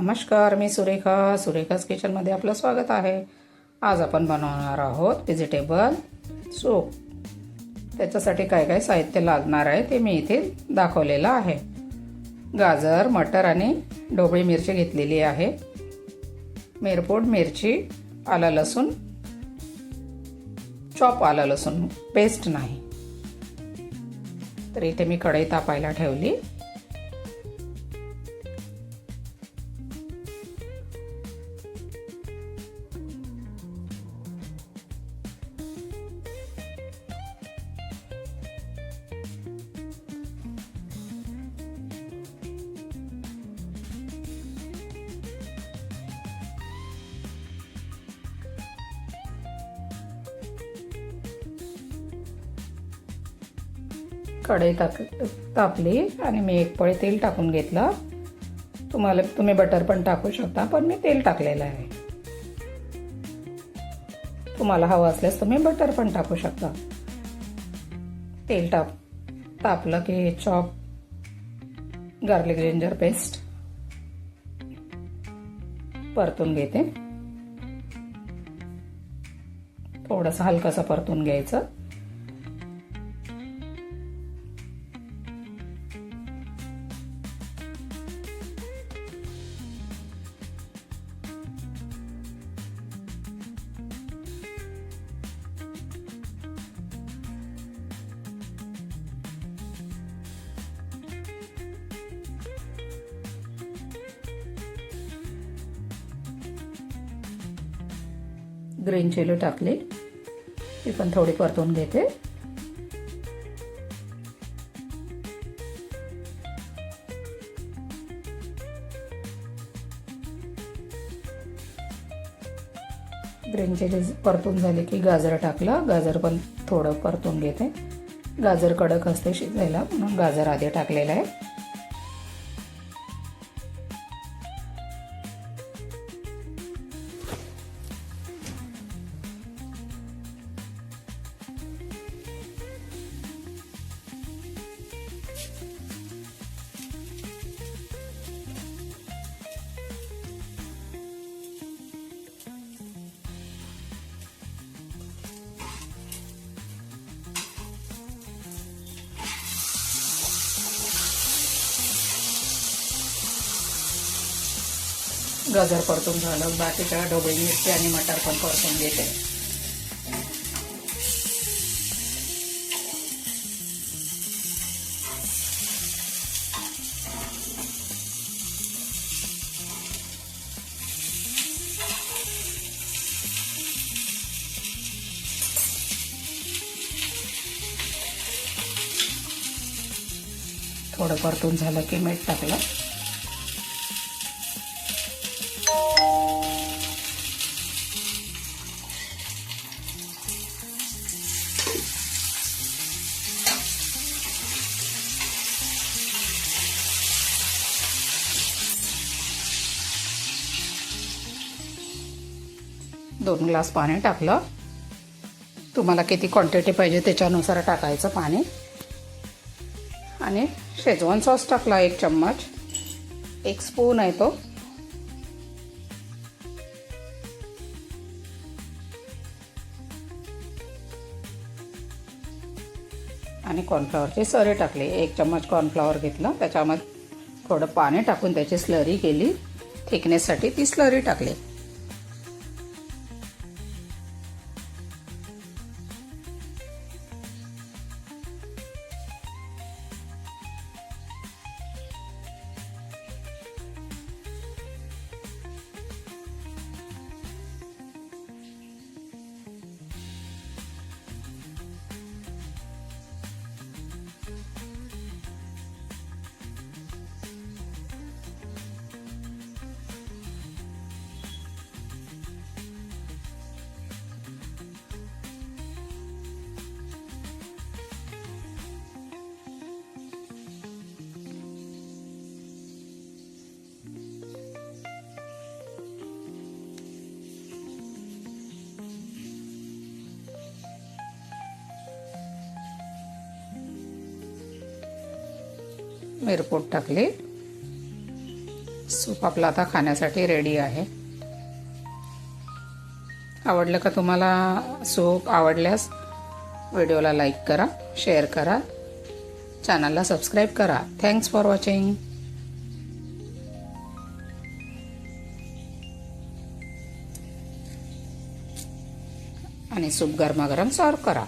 नमस्कार मी सुरेखा. सुरेखाच किचनमध्ये आपलं स्वागत आहे. आज आपण बनवणार आहोत व्हेजिटेबल सूप त्याच्यासाठी काय काय साहित्य लागणार आहे ते मी इथे दाखवलेलं आहे. गाजर मटर आणि ढोबळी मिरची घेतलेली आहे. मिरपूड मिरची आलं लसूण. चॉप आलं लसूण पेस्ट नाही. तर इथे मी कढई तापायला ठेवली. कढई टाक तापली आणि मी एक पळी तेल टाकून घेतलं. तुम्हाला तुम्ही बटर पण टाकू शकता पण मी तेल टाकलेलं आहे. तुम्हाला हवं असल्यास तुम्ही बटर पण टाकू शकता. तेल टाक तापलं की चॉप गार्लिक जिंजर पेस्ट परतून घेते. थोडंसं हलकंसं परतून घ्यायचं. ग्रीन चिली टाकली. ती पण थोडी परतून घेते. ग्रीन चिली परतून झाली की गाजर टाकलं. गाजर पण थोडं परतून घेते. गाजर कडक असते शिजायला म्हणून गाजर आधी टाकलेलं आहे. गाजर परतून झालं. बाकीच्या ढोबळी मिरची आणि मटार पण परतून घेते. थोडं परतून झालं की मीठ टाकलं. दोन ग्लास पाणी टाकलं. तुम्हाला किती क्वांटिटी पाहिजे त्याच्यानुसार टाकायचं पाणी. आणि शेजवान सॉस टाकला एक चम्मच. एक स्पून आहे तो. आणि कॉर्नफ्लॉवरची सरी टाकली. एक चम्मच कॉर्नफ्लॉवर घेतलं. त्याच्यामध्ये थोडं पाणी टाकून त्याची स्लरी केली. थिकनेससाठी ती स्लरी टाकली. मिरपूड टाकली. सूप आपला आता खाण्यासाठी रेडी आहे. आवडलं का तुम्हाला सूप? आवडल्यास व्हिडिओला लाईक करा शेअर करा. चॅनलला सबस्क्राईब करा. थँक्स फॉर वॉचिंग आणि सूप गरमागरम सर्व करा.